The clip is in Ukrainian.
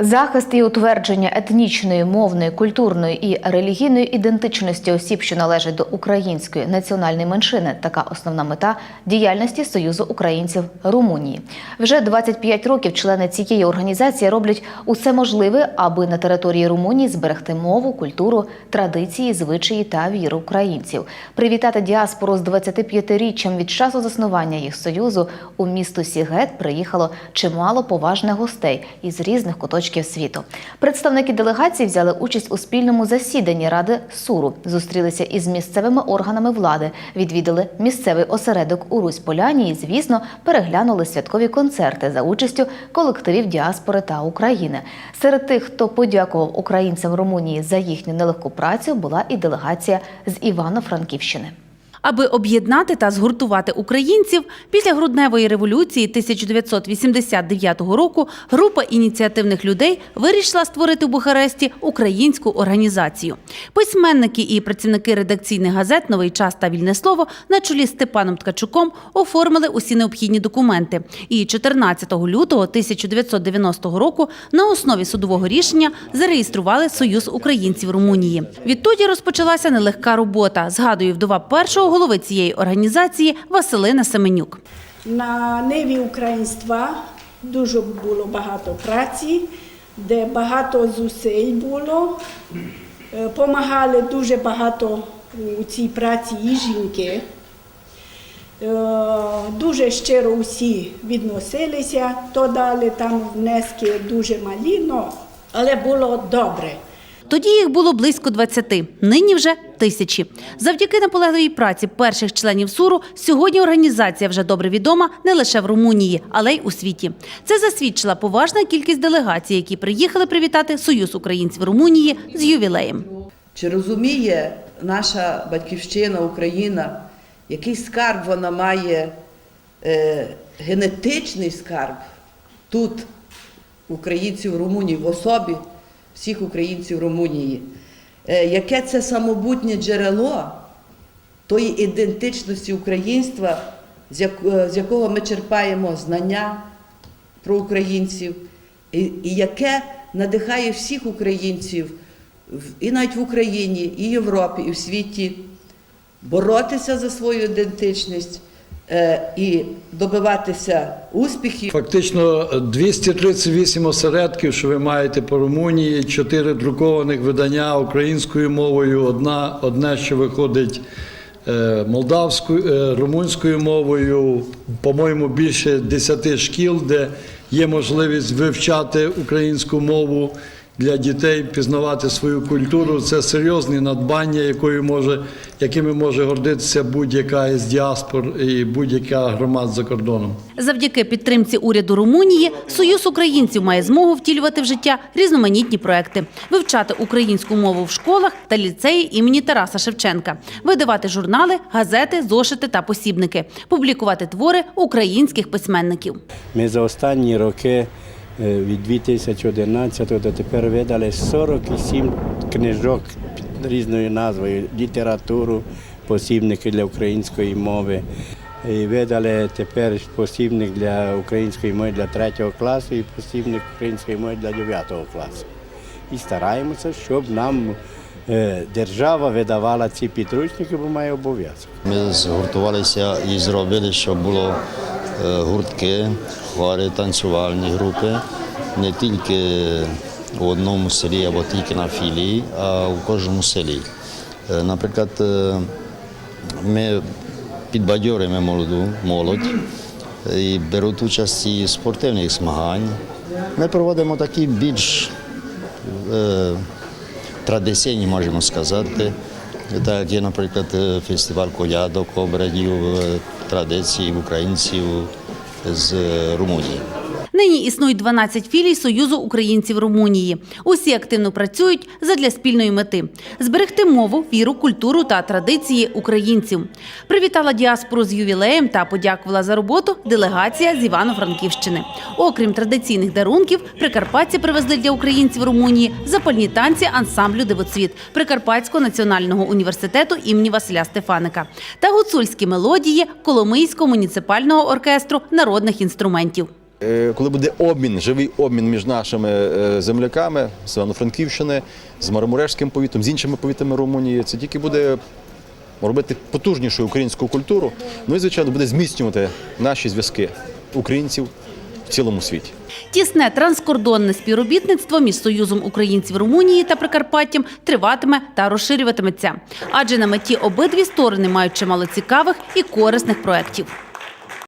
Захист і утвердження етнічної, мовної, культурної і релігійної ідентичності осіб, що належать до української національної меншини, така основна мета діяльності Союзу українців Румунії. Вже 25 років члени цієї організації роблять усе можливе, аби на території Румунії зберегти мову, культуру, традиції, звичаї та віру українців. Привітати діаспору з 25-річчям від часу заснування їх союзу у місто Сігет приїхало чимало поважних гостей із різних куточків світу. Представники делегації взяли участь у спільному засіданні Ради Суру, зустрілися із місцевими органами влади, відвідали місцевий осередок у Русь-Поляні і, звісно, переглянули святкові концерти за участю колективів діаспори та України. Серед тих, хто подякував українцям Румунії за їхню нелегку працю, була і делегація з Івано-Франківщини. Аби об'єднати та згуртувати українців, після грудневої революції 1989 року група ініціативних людей вирішила створити в Бухаресті українську організацію. Письменники і працівники редакційних газет Новий час та вільне слово на чолі з Степаном Ткачуком оформили усі необхідні документи. І 14 лютого 1990 року на основі судового рішення зареєстрували Союз українців Румунії. Відтоді розпочалася нелегка робота. Згадує вдова першого голови цієї організації Василина Семенюк. На ниві українства дуже було багато праці, де багато зусиль було. Е, Помагали дуже багато у цій праці і жінки. Е, Дуже щиро усі відносилися, то дали там внески дуже малі, але було добре. Тоді їх було близько 20, нині вже тисячі. Завдяки наполегливій праці перших членів СУРу сьогодні організація вже добре відома не лише в Румунії, але й у світі. Це засвідчила поважна кількість делегацій, які приїхали привітати Союз українців Румунії з ювілеєм. Чи розуміє наша батьківщина, Україна, який скарб вона має, е, генетичний скарб тут, українців Румунії, в особі всіх українців Румунії? Е, яке це самобутнє джерело тої ідентичності українства, з, е, якого ми черпаємо знання про українців, і, яке надихає всіх українців і навіть в Україні, і в Європі, і в світі боротися за свою ідентичність і добиватися успіхів. Фактично 238 осередків, що ви маєте по Румунії, 4 друкованих видання українською мовою, одна, одне, що виходить е, молдавською, е, румунською мовою, по-моєму, більше 10 шкіл, де є можливість вивчати українську мову для дітей, пізнавати свою культуру. Це серйозні надбання, якою може, якими може гордитися будь-яка із діаспор і будь-яка громад за кордоном. Завдяки підтримці уряду Румунії Союз українців має змогу втілювати в життя різноманітні проекти, вивчати українську мову в школах та ліцеї імені Тараса Шевченка, видавати журнали, газети, зошити та посібники, публікувати твори українських письменників. Ми за останні роки від 2011 до тепер видали 47 книжок під різною назвою літературу, посібники для української мови. І видали тепер посібник для української мови для 3 класу і посібник української мови для 9 класу. І стараємося, щоб нам е, держава видавала ці підручники, бо має обов'язок. Ми згуртувалися і зробили, щоб було е, гуртки, хори, танцювальні групи, не тільки у одному селі або тільки на філії, а у кожному селі. Е, Наприклад, е, ми підбадьоримо молоду молодь і беруть участь і в спортивних змагань. Ми проводимо такі більш е, традиційні, можемо сказати. Так є, наприклад, е, фестиваль колядок, обрядів, е, традицій українців з Румунії. Нині існують 12 філій Союзу українців Румунії. Усі активно працюють задля спільної мети зберегти мову, віру, культуру та традиції українців. Привітала діаспору з ювілеєм та подякувала за роботу делегація з Івано-Франківщини. Окрім традиційних дарунків, прикарпатці привезли для українців Румунії запальні танці ансамблю Дивоцвіт Прикарпатського національного університету імені Василя Стефаника та гуцульські мелодії Коломийського муніципального оркестру народних інструментів. Е, Коли буде обмін, живий обмін між нашими е, земляками з Івано-Франківщини, з Марамурешським повітом, з іншими повітами Румунії, це тільки буде робити потужнішу українську культуру. Ну і звичайно буде зміцнювати наші зв'язки українців в цілому світі. Тісне транскордонне співробітництво між Союзом українців Румунії та Прикарпаттям триватиме та розширюватиметься. Адже на меті обидві сторони мають чимало цікавих і корисних проєктів.